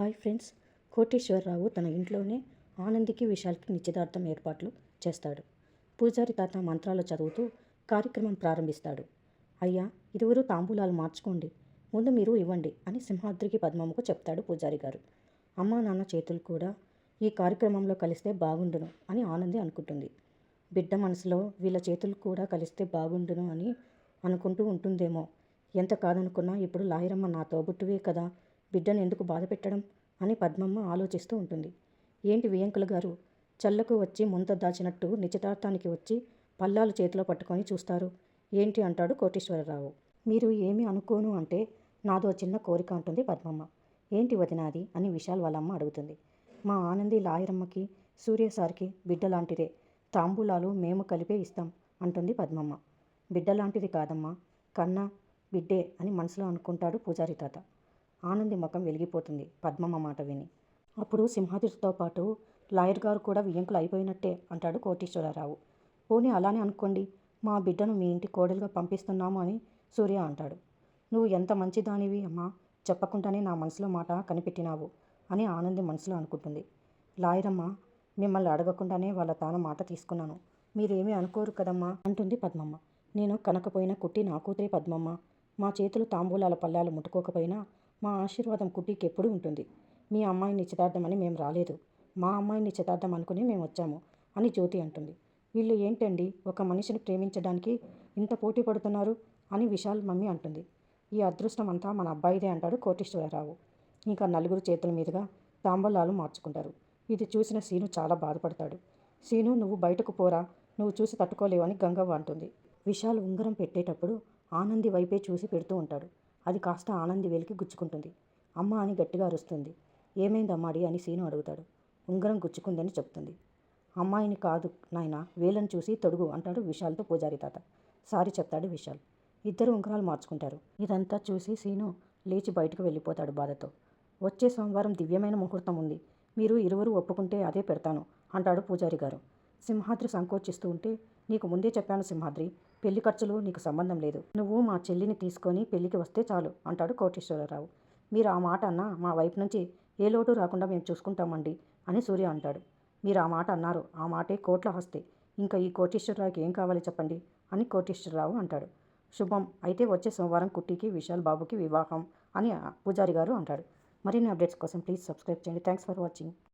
Hi friends Koteswararao తన ఇంట్లోనే ఆనందికి విశాల్కి నిశ్చితార్థం ఏర్పాట్లు చేస్తాడు. పూజారి తాత మంత్రాలు చదువుతూ కార్యక్రమం ప్రారంభిస్తాడు. అయ్యా ఇరువురు తాంబూలాలు మార్చుకోండి ముందు మీరు ఇవ్వండి అని సింహాద్రికి పద్మమ్మకు చెప్తాడు పూజారి గారు. అమ్మా నాన్న చేతులు కూడా ఈ కార్యక్రమంలో కలిస్తే బాగుండును అని ఆనంది అనుకుంటుంది. బిడ్డ మనసులో వీళ్ళ చేతులు కూడా కలిస్తే బాగుండును అని అనుకుంటూ ఉంటుందేమో ఎంత కాదనుకున్నా ఇప్పుడు లాయరమ్మ నా తోబుట్టువే కదా బిడ్డను ఎందుకు బాధ పెట్టడం అని పద్మమ్మ ఆలోచిస్తూ ఉంటుంది. ఏంటి వియంకుల గారు? చల్లకు వచ్చి ముంత దాచినట్టు నిశ్చితార్థానికి వచ్చి పల్లాలు చేతిలో పట్టుకొని చూస్తారు. ఏంటి అంటాడు కోటేశ్వరరావు. మీరు ఏమి అనుకోను అంటే నాదో చిన్న కోరిక అంటుంది పద్మమ్మ. ఏంటి వదినాది అని విశాల్ వాళ్ళమ్మ అడుగుతుంది. మా ఆనంది లాయరమ్మకి సూర్య సార్కి బిడ్డ లాంటిదే తాంబూలాలు మేము కలిపే ఇస్తాం అంటుంది పద్మమ్మ. బిడ్డ లాంటిది కాదమ్మా. కన్నా బిడ్డే అని మనసులో అనుకుంటాడు పూజారి తాత. ఆనంది ముఖం వెలిగిపోతుంది. పద్మమ్మ మాట విని. అప్పుడు సింహాద్రితో పాటు లాయర్ గారు కూడా వియ్యంకులు అయిపోయినట్టే అంటాడు కోటీశ్వరరావు. పోనీ అలానే అనుకోండి మా బిడ్డను మీ ఇంటి కోడలుగా పంపిస్తున్నాము అని సూర్య అంటాడు. నువ్వు ఎంత మంచిదానివి అమ్మా చెప్పకుండానే నా మనసులో మాట కనిపెట్టినావు అని ఆనంది మనసులో అనుకుంటుంది. లాయరమ్మ మిమ్మల్ని అడగకుండానే వాళ్ళ తాను మాట తీసుకున్నాను. మీరేమీ అనుకోరు కదమ్మా అంటుంది పద్మమ్మ. నేను కనకపోయినా కుట్టి నా కూతురే పద్మమ్మ. మా చేతులు తాంబూలాల పల్లాలు ముట్టుకోకపోయినా మా ఆశీర్వాదం కుట్టికి ఎప్పుడు ఉంటుంది. మీ అమ్మాయి నిశ్చితార్థమని మేము రాలేదు. మా అమ్మాయి నిశ్చితార్థం అనుకుని మేము వచ్చాము అని జ్యోతి అంటుంది. వీళ్ళు ఏంటండి? ఒక మనిషిని ప్రేమించడానికి ఇంత పోటీ పడుతున్నారు అని విశాల్ మమ్మీ అంటుంది. ఈ అదృష్టం అంతా మన అబ్బాయిదే అంటాడు కోటేశ్వరరావు. ఇంకా నలుగురు చేతుల మీదుగా తాంబూలాలు మార్చుకుంటారు. ఇది చూసిన సీను చాలా బాధపడతాడు. సీను నువ్వు బయటకు పోరా. నువ్వు చూసి తట్టుకోలేవని గంగవ్వ అంటుంది. విశాల్ ఉంగరం పెట్టేటప్పుడు ఆనంది వైపే చూసి పెడుతూ ఉంటాడు. అది కాస్త ఆనంది వేలికి గుచ్చుకుంటుంది. అమ్మ అని గట్టిగా అరుస్తుంది. ఏమైంది అమ్మాడి అని సీను అడుగుతాడు. ఉంగరం గుచ్చుకుందని చెప్తుంది. అమ్మాయిని కాదు నాయన వేలను చూసి తొడుగు అంటాడు విశాల్తో పూజారి తాత. సారీ చెప్తాడు విశాల్. ఇద్దరు ఉంగరాలు మార్చుకుంటారు. ఇదంతా చూసి సీను లేచి బయటకు వెళ్ళిపోతాడు బాధతో. వచ్చే సోమవారం దివ్యమైన ముహూర్తం ఉంది. మీరు ఇరువురు ఒప్పుకుంటే అదే పెడతాను అంటాడు పూజారి గారు. సింహాద్రి సంకోచిస్తూ ఉంటే నీకు ముందే చెప్పాను సింహాద్రి పెళ్ళి ఖర్చులు నీకు సంబంధం లేదు. నువ్వు మా చెల్లిని తీసుకొని పెళ్ళికి వస్తే చాలు అంటాడు కోటేశ్వరరావు. మీరు ఆ మాట అన్నా మా వైపు నుంచి ఏ లోటు రాకుండా మేము చూసుకుంటామండి అని సూర్య అంటాడు. మీరు ఆ మాట అన్నారు ఆ మాటే కోట్ల హస్తే ఇంకా ఈ కోటేశ్వరరావుకి ఏం కావాలి చెప్పండి అని కోటేశ్వరరావు అంటాడు. శుభం అయితే వచ్చే సోమవారం కుట్టికి విశాల్ బాబుకి వివాహం అని పూజారి గారు అంటాడు. మరిన్ని అప్డేట్స్ కోసం ప్లీజ్ సబ్స్క్రైబ్ చేయండి. Thanks for watching.